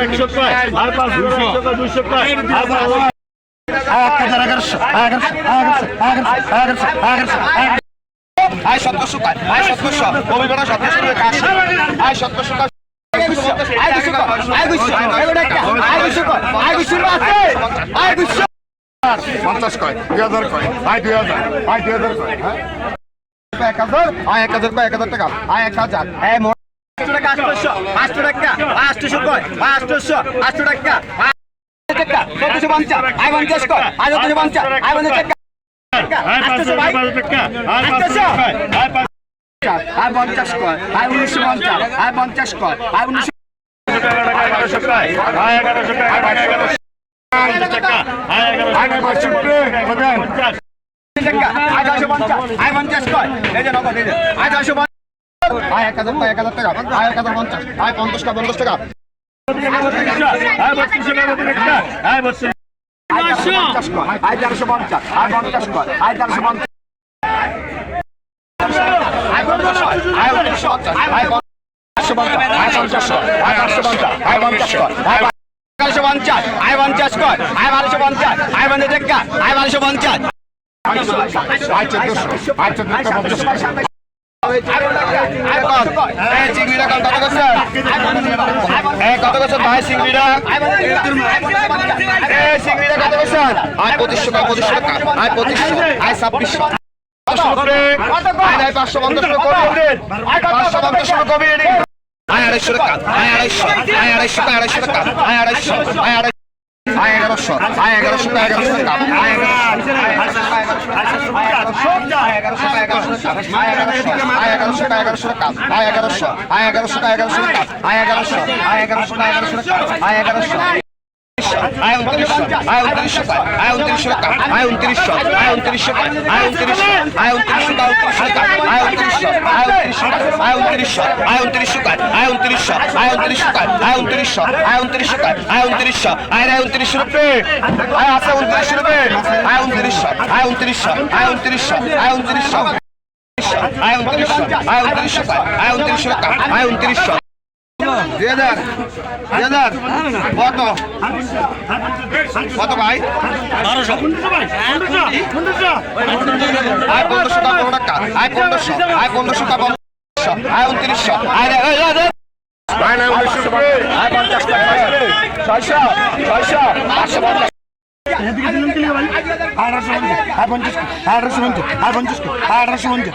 একশো কয় আর পাঁচশো একশো কয় দুশো কয় আর এগারোশো আয় সতেরোশো কয় আয় সতেরোশো রবিবার সতেরোশো আয় সতেরোশো কয় আয় দুশো কয় আয় দুশো আয় দুশো কয় আয় দুশো আয় দুশো পঞ্চাশ কয় দুই হাজার কয় আয় দুই হাজার আয় দুই হাজার কয় হ্যাঁ? এক হাজার আয় এক হাজার কয় এক হাজার টাকা। আয় এক হাজার। আটশো টাকা আটশো আটশো টাকা আটশোশো কয় আটশোশো আটশো টাকা টাকা চোদ্দশো পঞ্চাশ আই পঞ্চাশ কয় আই চোদ্দশো পঞ্চাশ আই পঞ্চাশ টাকা আটশোশো ভাই আটশোশো আই পঞ্চাশ কয় আই উনিশশো পঞ্চাশ আই পঞ্চাশ কয় আই উনিশশো আয় পঞ্চাশ কয় এই যে নগদ এই যে আয় চারশো আয় এক হাজার টাকা এক হাজার টাকা আয় এক হাজার পঞ্চাশ আয় পঞ্চাশ টাকা পঞ্চাশ টাকা আয় বারোশো পঞ্চাশ আয় পঞ্চাশ কর আয় বারোশো পঞ্চাশ আয় চোদ্দশো আয় চোদ্দশো পঞ্চাশ চিংড়িটা কত করছে কত করছে ভাই চিংড়িটা চিংড়িটা কত করছে আয় পঁচিশশো টাকা পঁচিশশো টাকা আয় পঁচিশশো আয় ছাব্বিশশো পাঁচশো পঞ্চাশ পাঁচশো পঞ্চাশ আয় আড়াইশো টাকা আড়াইশো আড়াইশো টাকা আড়াইশো টাকা আড়াইশো আড়াইশো আয় এগারোশো আয় এগারোশো এগারোশো আয় এগারোশো আয় এগারোশো এগারোশো এগারোশো আয় এগারোশো এগারোশো এগারোশো আয় এগারোশো এগারোশো এগারোশো আয় এগারোশো আয় উনত্রিশশো আয় উনত্রিশশো আয় উনত্রিশশো আয় উনত্রিশশো আয় উনত্রিশশো আয় উনত্রিশশো আয় উনত্রিশশো আয় উনত্রিশশো আয় উনত্রিশশো আয় উনত্রিশশো আয় উনত্রিশশো আয় উনত্রিশশো আয় উনত্রিশশো আয় উনত্রিশশো আয় উনত্রিশশো আয় উনত্রিশশো আয় আছে উনত্রিশশো রুপে আয় উনত্রিশশো আয় উনত্রিশশো আয় উনত্রিশশো আয় উনত্রিশশো আয় উনত্রিশশো আয় উনত্রিশশো আয় উনত্রিশশো আয় উনত্রিশশো দুই হাজার দুই হাজার কত কত ভাই বারোশো আয় পনেরোশো টাকা পনেরো টাকা আয় পনেরোশো আয় পনেরোশো টাকা পনেরোশো আয় উনত্রিশশো আয়। আয় পঞ্চাশ টাকা ছয়শো ছয়শো পাঁচশো পঞ্চাশ আঠারোশো পঞ্চাশ আয় পঞ্চাশ আঠারোশো পঞ্চাশ আয় পঞ্চাশ আঠারোশো পঞ্চাশ